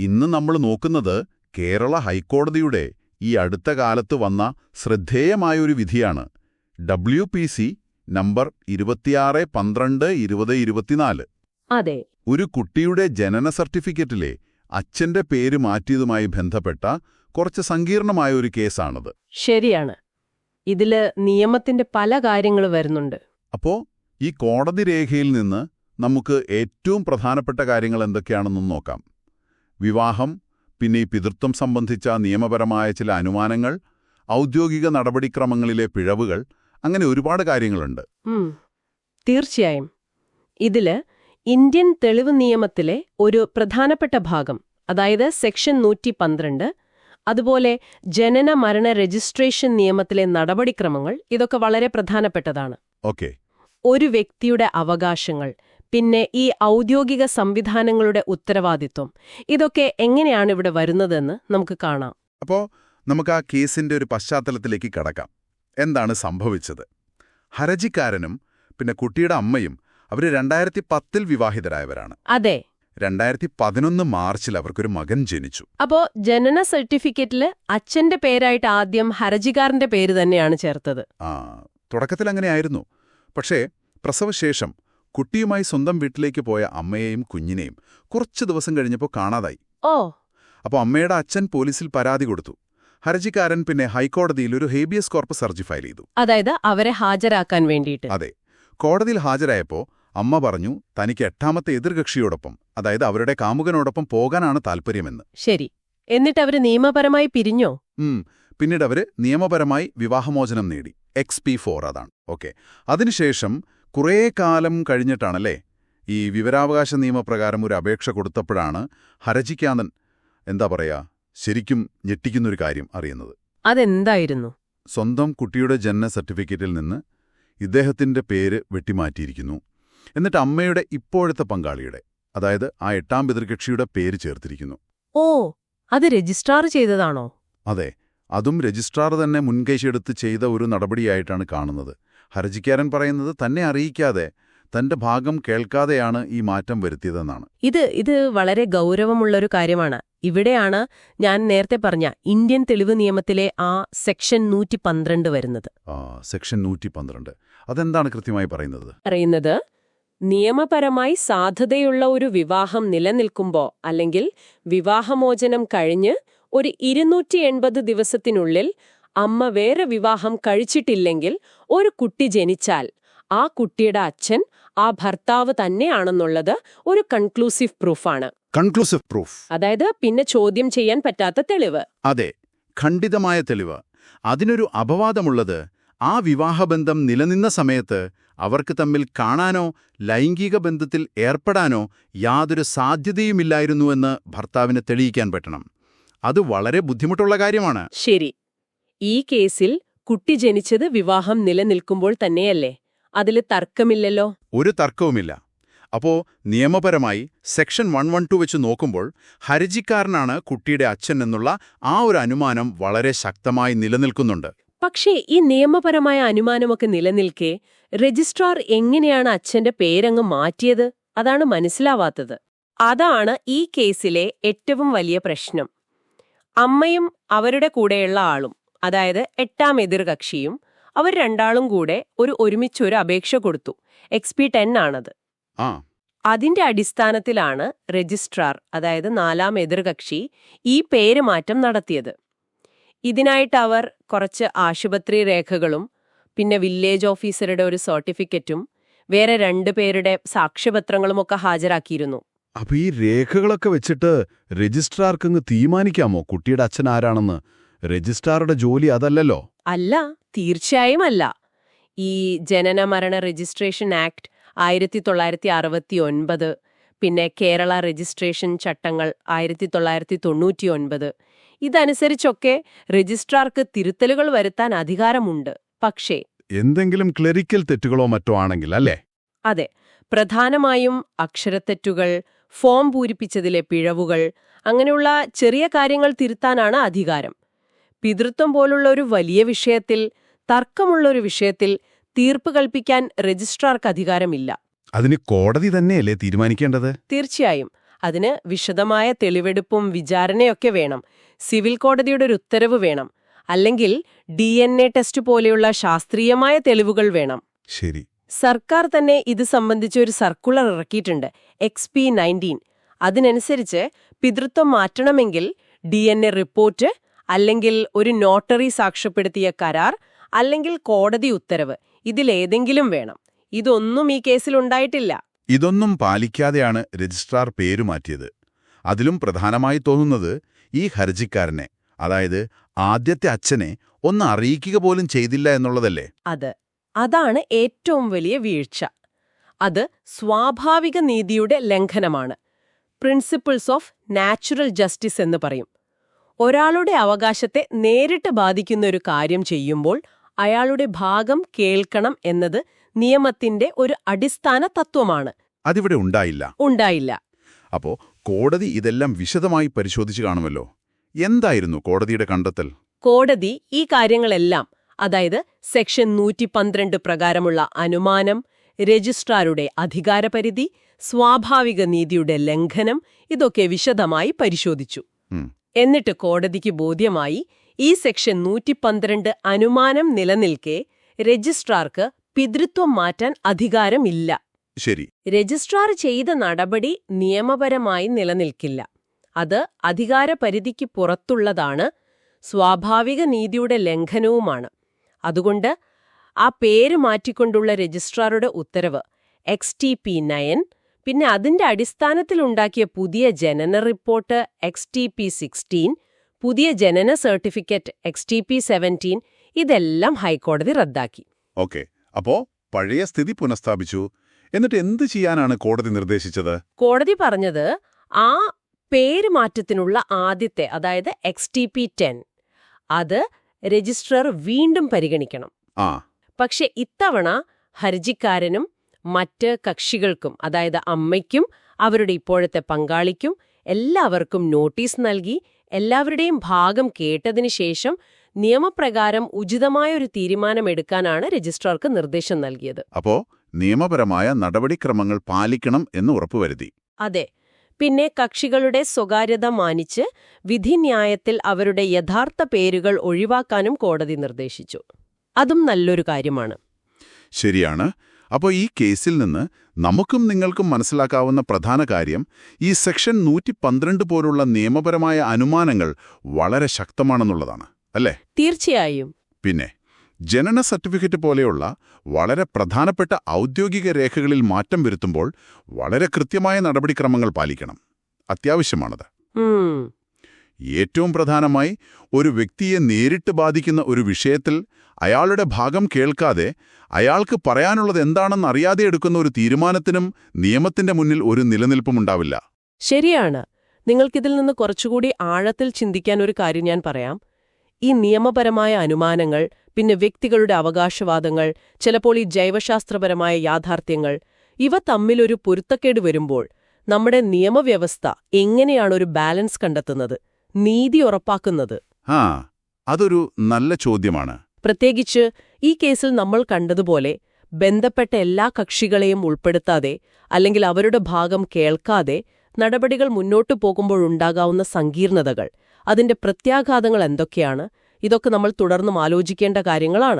ഇന്ന് നമ്മൾ നോക്കുന്നത് കേരള ഹൈക്കോടതിയുടെ ഈ അടുത്ത കാലത്ത് വന്ന ശ്രദ്ധേയമായൊരു വിധിയാണ്. ഡബ്ല്യു പി സി നമ്പർ ഇരുപത്തിയാറ് പന്ത്രണ്ട് ഇരുപത് ഇരുപത്തിനാല്. അതെ. ഒരു കുട്ടിയുടെ ജനന സർട്ടിഫിക്കറ്റിലെ അച്ഛന്റെ പേര് മാറ്റിയതുമായി ബന്ധപ്പെട്ട കുറച്ച് സങ്കീർണമായ ഒരു കേസാണത്. ശരിയാണ്. ഇതിൽ നിയമത്തിന്റെ പല കാര്യങ്ങൾ വരുന്നുണ്ട്. അപ്പോ ഈ കോടതി രേഖയിൽ നിന്ന് നമുക്ക് ഏറ്റവും പ്രധാനപ്പെട്ട കാര്യങ്ങൾ എന്തൊക്കെയാണെന്നും നോക്കാം. വിവാഹം പിന്നെ പിതൃത്വം സംബന്ധിച്ച നിയമപരമായ ചില അനുമാനങ്ങൾ ഔദ്യോഗിക നടപടിക്രമങ്ങളിലെ പിഴവുകൾ അങ്ങനെ ഒരുപാട് കാര്യങ്ങളുണ്ട്. തീർച്ചയായും. ഇതിൽ ഇന്ത്യൻ തെളിവ് നിയമത്തിലെ ഒരു പ്രധാനപ്പെട്ട ഭാഗം അതായത് സെക്ഷൻ നൂറ്റി പന്ത്രണ്ട് അതുപോലെ ജനന മരണ രജിസ്ട്രേഷൻ നിയമത്തിലെ നടപടിക്രമങ്ങൾ ഇതൊക്കെ വളരെ പ്രധാനപ്പെട്ടതാണ്. ഓക്കെ. ഒരു വ്യക്തിയുടെ അവകാശങ്ങൾ പിന്നെ ഈ ഔദ്യോഗിക സംവിധാനങ്ങളുടെ ഉത്തരവാദിത്വം. ഇതൊക്കെ എങ്ങനെയാണ് ഇവിടെ വരുന്നതെന്ന് നമുക്ക് കാണാം. അപ്പോൾ നമുക്ക് ആ കേസിന്റെ ഒരു പശ്ചാത്തലത്തിലേക്ക് കടക്കാം. എന്താണ് സംഭവിച്ചത്? ഹരജിക്കാരനും പിന്നെ കുട്ടിയുടെ അമ്മയും അവർ രണ്ടായിരത്തി പത്തിൽ വിവാഹിതരായവരാണ്. അതെ. രണ്ടായിരത്തി പതിനൊന്ന് മാർച്ചിൽ അവർക്കൊരു മകൻ ജനിച്ചു. അപ്പോ ജനന സർട്ടിഫിക്കറ്റിൽ അച്ഛന്റെ പേരായിട്ട് ആദ്യം ഹരജികാരന്റെ പേര് തന്നെയാണ് ചേർത്തത്. ആ തുടക്കത്തിൽ അങ്ങനെയായിരുന്നു. പക്ഷേ പ്രസവശേഷം കുട്ടിയുമായി സ്വന്തം വീട്ടിലേക്ക് പോയ അമ്മയെയും കുഞ്ഞിനെയും കുറച്ച് ദിവസം കഴിഞ്ഞപ്പോൾ കാണാതായി. ഓ. അപ്പോൾ അമ്മയുടെ അച്ഛൻ പോലീസിൽ പരാതി കൊടുത്തു. ഹർജിക്കാരൻ പിന്നെ ഹൈക്കോടതിയിൽ ഒരു ഹേബിയസ് കോർപ്പസ് ഹർജി ഫയൽ ചെയ്തു. അതായത് അവരെ ഹാജരാക്കാൻ വേണ്ടിയിട്ട്. അതെ. കോടതിയിൽ ഹാജരായപ്പോൾ അമ്മ പറഞ്ഞു തനിക്ക് എട്ടാമത്തെ എതിർകക്ഷിയോടൊപ്പം അതായത് അവരുടെ കാമുകനോടൊപ്പം പോകാനാണ് താൽപ്പര്യമെന്ന്. ശരി. എന്നിട്ട് അവർ നിയമപരമായി പിരിഞ്ഞോ? ഉം. പിന്നീട് അവർ നിയമപരമായി വിവാഹമോചനം നേടി. എക്സ് പി ഫോർ അതാണ്. ഓക്കെ. അതിനുശേഷം കുറേ കാലം കഴിഞ്ഞിട്ടാണല്ലേ ഈ വിവരാവകാശ നിയമപ്രകാരം ഒരു അപേക്ഷ കൊടുത്തപ്പോഴാണ് ഹരജിക്കാനൻ എന്താ പറയാ ശരിക്കും ഞെട്ടിക്കുന്നൊരു കാര്യം അറിയുന്നത്. അതെന്തായിരുന്നു? സ്വന്തം കുട്ടിയുടെ ജനന സർട്ടിഫിക്കറ്റിൽ നിന്ന് ഇദ്ദേഹത്തിന്റെ പേര് വെട്ടിമാറ്റിയിരിക്കുന്നു. എന്നിട്ട് അമ്മയുടെ ഇപ്പോഴത്തെ പങ്കാളിയുടെ അതായത് ആ എട്ടാം പിതൃകക്ഷിയുടെ പേര് ചേർത്തിരിക്കുന്നു. ഓ അത് രജിസ്ട്രാർ ചെയ്തതാണോ? അതെ അതും രജിസ്ട്രാർ തന്നെ മുൻകൈശെടുത്ത് ചെയ്ത ഒരു നടപടിയായിട്ടാണ് കാണുന്നത്. ഹർജിക്കാരൻ പറയുന്നത് തന്നെ അറിയിക്കാതെ തന്റെ ഭാഗം കേൾക്കാതെയാണ് ഈ മാറ്റം വരുത്തിയതെന്നാണ്. ഇത് ഇത് വളരെ ഗൗരവമുള്ളൊരു കാര്യമാണ്. ഇവിടെയാണ് ഞാൻ നേരത്തെ പറഞ്ഞ ഇന്ത്യൻ തെളിവ് നിയമത്തിലെ ആ സെക്ഷൻ നൂറ്റി പന്ത്രണ്ട് വരുന്നത് സെക്ഷൻ നൂറ്റി പന്ത്രണ്ട് അതെന്താണ് കൃത്യമായി പറയുന്നത്? പറയുന്നത് നിയമപരമായി സാധ്യതയുള്ള ഒരു വിവാഹം നിലനിൽക്കുമ്പോൾ അല്ലെങ്കിൽ വിവാഹമോചനം കഴിഞ്ഞ് ഒരു ഇരുന്നൂറ്റി എൺപത് ദിവസത്തിനുള്ളിൽ അമ്മ വേറെ വിവാഹം കഴിച്ചിട്ടില്ലെങ്കിൽ ഒരു കുട്ടി ജനിച്ചാൽ ആ കുട്ടിയുടെ അച്ഛൻ ആ ഭർത്താവ് തന്നെയാണെന്നുള്ളത് ഒരു കൺക്ലൂസീവ് പ്രൂഫാണ് കൺക്ലൂസീവ് പ്രൂഫ് അതായത് പിന്നെ ചോദ്യം ചെയ്യാൻ പറ്റാത്ത തെളിവ്. അതെ ഖണ്ഡിതമായ തെളിവ്. അതിനൊരു അപവാദമുള്ളത് ആ വിവാഹബന്ധം നിലനിന്ന സമയത്ത് അവർക്ക് തമ്മിൽ കാണാനോ ലൈംഗിക ബന്ധത്തിൽ ഏർപ്പെടാനോ യാതൊരു സാധ്യതയുമില്ലായിരുന്നുവെന്ന് ഭർത്താവിനെ തെളിയിക്കാൻ പറ്റണം. അത് വളരെ ബുദ്ധിമുട്ടുള്ള കാര്യമാണ്. ശരി. ഈ കേസിൽ കുട്ടി ജനിച്ചത് വിവാഹം നിലനിൽക്കുമ്പോൾ തന്നെയല്ലേ? അതിൽ തർക്കമില്ലല്ലോ? ഒരു തർക്കവുമില്ല. അപ്പോ നിയമപരമായി സെക്ഷൻ വൺ വൺ ടു വെച്ച് നോക്കുമ്പോൾ ഹർജിക്കാരനാണ് കുട്ടിയുടെ അച്ഛൻ എന്നുള്ള ആ ഒരു അനുമാനം വളരെ ശക്തമായി നിലനിൽക്കുന്നുണ്ട്. പക്ഷേ ഈ നിയമപരമായ അനുമാനമൊക്കെ നിലനിൽക്കെ രജിസ്ട്രാർ എങ്ങനെയാണ് അച്ഛന്റെ പേരങ്ങ് മാറ്റിയത്? അതാണ് മനസ്സിലാവാത്തത്. അതാണ് ഈ കേസിലെ ഏറ്റവും വലിയ പ്രശ്നം. അമ്മയും അവരുടെ കൂടെയുള്ള ആളും. അതായത് എട്ടാം എതിർകക്ഷിയും അവർ രണ്ടാളും കൂടെ ഒരു ഒരുമിച്ചൊരു അപേക്ഷ കൊടുത്തു. എക്സ് പി ടെൻ ആണത്. അതിന്റെ അടിസ്ഥാനത്തിലാണ് രജിസ്ട്രാർ അതായത് നാലാം എതിർകക്ഷി ഈ പേര് മാറ്റം നടത്തിയത്. ഇതിനായിട്ട് അവർ കുറച്ച് ആശുപത്രി രേഖകളും പിന്നെ വില്ലേജ് ഓഫീസറുടെ ഒരു സർട്ടിഫിക്കറ്റും വേറെ രണ്ടു പേരുടെ സാക്ഷ്യപത്രങ്ങളുമൊക്കെ ഹാജരാക്കിയിരുന്നു. അപ്പൊ ഈ രേഖകളൊക്കെ വെച്ചിട്ട് രജിസ്ട്രാർക്കങ്ങ് തീരുമാനിക്കാമോ? കുട്ടിയുടെ അച്ഛൻ ആരാണെന്ന്? രജിസ്ട്രാറുടെ ജോലി അതല്ലല്ലോ. അല്ല തീർച്ചയായും അല്ല. ഈ ജനന മരണ രജിസ്ട്രേഷൻ ആക്ട് ആയിരത്തി തൊള്ളായിരത്തി അറുപത്തി ഒൻപത് പിന്നെ കേരള രജിസ്ട്രേഷൻ ചട്ടങ്ങൾ ആയിരത്തി തൊള്ളായിരത്തി തൊണ്ണൂറ്റി ഒൻപത് ഇതനുസരിച്ചൊക്കെ രജിസ്ട്രാർക്ക് തിരുത്തലുകൾ വരുത്താൻ അധികാരമുണ്ട്. പക്ഷേ എന്തെങ്കിലും ക്ലറിക്കൽ തെറ്റുകളോ മറ്റോ ആണെങ്കിൽ അല്ലേ? അതെ പ്രധാനമായും അക്ഷരത്തെറ്റുകൾ ഫോം പൂരിപ്പിച്ചതിലെ പിഴവുകൾ അങ്ങനെയുള്ള ചെറിയ കാര്യങ്ങൾ തിരുത്താനാണ് അധികാരം. പിതൃത്വം പോലുള്ള ഒരു വലിയ വിഷയത്തിൽ തർക്കമുള്ള ഒരു വിഷയത്തിൽ തീർപ്പ് കൽപ്പിക്കാൻ രജിസ്ട്രാർക്ക് അധികാരമില്ല. അതിന് കോടതി തന്നെയല്ലേ തീരുമാനിക്കേണ്ടത്? തീർച്ചയായും. അതിന് വിശദമായ തെളിവെടുപ്പും വിചാരണയൊക്കെ വേണം. സിവിൽ കോടതിയുടെ ഒരു ഉത്തരവ് വേണം. അല്ലെങ്കിൽ ഡി എൻ എ ടെസ്റ്റ് പോലെയുള്ള ശാസ്ത്രീയമായ തെളിവുകൾ വേണം. ശരി. സർക്കാർ തന്നെ ഇത് സംബന്ധിച്ച് ഒരു സർക്കുലർ ഇറക്കിയിട്ടുണ്ട് എക്സ് പി നയന്റീൻ. അതിനനുസരിച്ച് പിതൃത്വം മാറ്റണമെങ്കിൽ ഡി എൻ എ റിപ്പോർട്ട് അല്ലെങ്കിൽ ഒരു നോട്ടറി സാക്ഷ്യപ്പെടുത്തിയ കരാർ അല്ലെങ്കിൽ കോടതി ഉത്തരവ് ഇതിലേതെങ്കിലും വേണം. ഇതൊന്നും ഈ കേസിൽ ഉണ്ടായിട്ടില്ല. ഇതൊന്നും പാലിക്കാതെയാണ് രജിസ്ട്രാർ പേരു മാറ്റിയത്. അതിലും പ്രധാനമായി തോന്നുന്നത് ഈ ഹർജിക്കാരനെ അതായത് ആദ്യത്തെ അച്ഛനെ ഒന്ന് അറിയിക്കുക പോലും ചെയ്തില്ല എന്നുള്ളതല്ലേ? അത്. അതാണ് ഏറ്റവും വലിയ വീഴ്ച. അത് സ്വാഭാവിക നീതിയുടെ ലംഘനമാണ്. പ്രിൻസിപ്പിൾസ് ഓഫ് നാച്ചുറൽ ജസ്റ്റിസ് എന്ന് പറയും. ഒരാളുടെ അവകാശത്തെ നേരിട്ട് ബാധിക്കുന്ന ഒരു കാര്യം ചെയ്യുമ്പോൾ അയാളുടെ ഭാഗം കേൾക്കണം എന്നത് നിയമത്തിന്റെ ഒരു അടിസ്ഥാന തത്വമാണ്. അതിവിടെ ഉണ്ടായില്ല. ഉണ്ടായില്ല. അപ്പോ കോടതി ഇതെല്ലാം വിശദമായി പരിശോധിച്ചു കാണുമല്ലോ. എന്തായിരുന്നു കോടതിയുടെ കണ്ടെത്തൽ? കോടതി ഈ കാര്യങ്ങളെല്ലാം അതായത് സെക്ഷൻ നൂറ്റി പന്ത്രണ്ട് പ്രകാരമുള്ള അനുമാനം രജിസ്ട്രാറുടെ അധികാരപരിധി സ്വാഭാവിക നീതിയുടെ ലംഘനം ഇതൊക്കെ വിശദമായി പരിശോധിച്ചു. എന്നിട്ട് കോടതിക്ക് ബോധ്യമായി ഈ സെക്ഷൻ നൂറ്റി പന്ത്രണ്ട് അനുമാനം നിലനിൽക്കെ രജിസ്ട്രാർക്ക് പിതൃത്വം മാറ്റാൻ അധികാരമില്ല. ശരി. രജിസ്ട്രാർ ചെയ്ത നടപടി നിയമപരമായി നിലനിൽക്കില്ല. അത് അധികാരപരിധിക്ക് പുറത്തുള്ളതാണ് സ്വാഭാവിക നീതിയുടെ ലംഘനവുമാണ്. അതുകൊണ്ട് ആ പേര് മാറ്റിക്കൊണ്ടുള്ള രജിസ്ട്രാറുടെ ഉത്തരവ് എക്സ് ടി പി നയൻ പിന്നെ അതിന്റെ അടിസ്ഥാനത്തിലുണ്ടാക്കിയ പുതിയ ജനന report X T P sixteen പുതിയ ജനന certificate X T P seventeen ഇതെല്ലാം ഹൈക്കോടതി റദ്ദാക്കി. ഓക്കെ. അപ്പോ പഴയ സ്ഥിതി പുനഃസ്ഥാപിച്ചു. എന്നിട്ട് എന്ത് ചെയ്യാനാണ് കോടതി നിർദ്ദേശിച്ചത്? കോടതി പറഞ്ഞത് ആ പേര് മാറ്റത്തിനുള്ള ആദ്യത്തെ അതായത് എക്സ് ടി പി ടെൻ അത് രജിസ്ട്രർ വീണ്ടും പരിഗണിക്കണം. ആ. പക്ഷെ ഇത്തവണ ഹർജിക്കാരനും മറ്റ് കക്ഷികൾക്കും അതായത് അമ്മയ്ക്കും അവരുടെ ഇപ്പോഴത്തെ പങ്കാളിക്കും എല്ലാവർക്കും നോട്ടീസ് നൽകി എല്ലാവരുടെയും ഭാഗം കേട്ടതിനു ശേഷം നിയമപ്രകാരം ഉചിതമായ ഒരു തീരുമാനമെടുക്കാനാണ് രജിസ്ട്രാർക്ക് നിർദ്ദേശം നൽകിയത്. അപ്പോ നിയമപരമായ നടപടിക്രമങ്ങൾ പാലിക്കണം എന്ന് ഉറപ്പുവരുത്തി. അതെ. പിന്നെ കക്ഷികളുടെ സ്വകാര്യത മാനിച്ച് വിധിന്യായത്തിൽ അവരുടെ യഥാർത്ഥ പേരുകൾ ഒഴിവാക്കാനും കോടതി നിർദ്ദേശിച്ചു. അതും നല്ലൊരു കാര്യമാണ്. ശരിയാണ്. അപ്പോൾ ഈ കേസിൽ നിന്ന് നമുക്കും നിങ്ങൾക്കും മനസ്സിലാക്കാവുന്ന പ്രധാന കാര്യം ഈ സെക്ഷൻ നൂറ്റി പന്ത്രണ്ട് പോലുള്ള നിയമപരമായ അനുമാനങ്ങൾ വളരെ ശക്തമാണെന്നുള്ളതാണ് അല്ലേ? തീർച്ചയായും. പിന്നെ ജനന സർട്ടിഫിക്കറ്റ് പോലെയുള്ള വളരെ പ്രധാനപ്പെട്ട ഔദ്യോഗിക രേഖകളിൽ മാറ്റം വരുത്തുമ്പോൾ വളരെ കൃത്യമായ നടപടിക്രമങ്ങൾ പാലിക്കണം. അത്യാവശ്യമാണത്. ഏറ്റവും പ്രധാനമായി ഒരു വ്യക്തിയെ നേരിട്ട് ബാധിക്കുന്ന ഒരു വിഷയത്തിൽ അയാളുടെ ഭാഗം കേൾക്കാതെ അയാൾക്ക് പറയാനുള്ളത് എന്താണെന്ന് അറിയാതെ എടുക്കുന്ന ഒരു തീരുമാനത്തിനും നിയമത്തിന്റെ മുന്നിൽ ഒരു നിലനിൽപ്പുമുണ്ടാവില്ല ശരിയാണ്. നിങ്ങൾക്കിതിൽ നിന്ന് കുറച്ചുകൂടി ആഴത്തിൽ ചിന്തിക്കാൻ ഒരു കാര്യം ഞാൻ പറയാം. ഈ നിയമപരമായ അനുമാനങ്ങൾ പിന്നെ വ്യക്തികളുടെ അവകാശവാദങ്ങൾ ചിലപ്പോൾ ഈ ജൈവശാസ്ത്രപരമായ യാഥാർത്ഥ്യങ്ങൾ ഇവ തമ്മിലൊരു പൊരുത്തക്കേട് വരുമ്പോൾ നമ്മുടെ നിയമവ്യവസ്ഥ എങ്ങനെയാണ് ഒരു ബാലൻസ് കണ്ടെത്തുന്നത്? നീതി ഉറപ്പാക്കുന്നത്. ആ അതൊരു നല്ല ചോദ്യമാണ്. പ്രത്യേകിച്ച് ഈ കേസിൽ നമ്മൾ കണ്ടതുപോലെ ബന്ധപ്പെട്ട എല്ലാ കക്ഷികളെയും ഉൾപ്പെടുത്താതെ അല്ലെങ്കിൽ അവരുടെ ഭാഗം കേൾക്കാതെ നടപടികൾ മുന്നോട്ടു പോകുമ്പോഴുണ്ടാകാവുന്ന സങ്കീർണതകൾ അതിന്റെ പ്രത്യാഘാതങ്ങൾ എന്തൊക്കെയാണ്? ഇതൊക്കെ നമ്മൾ തുടർന്നും ആലോചിക്കേണ്ട കാര്യങ്ങളാണ്.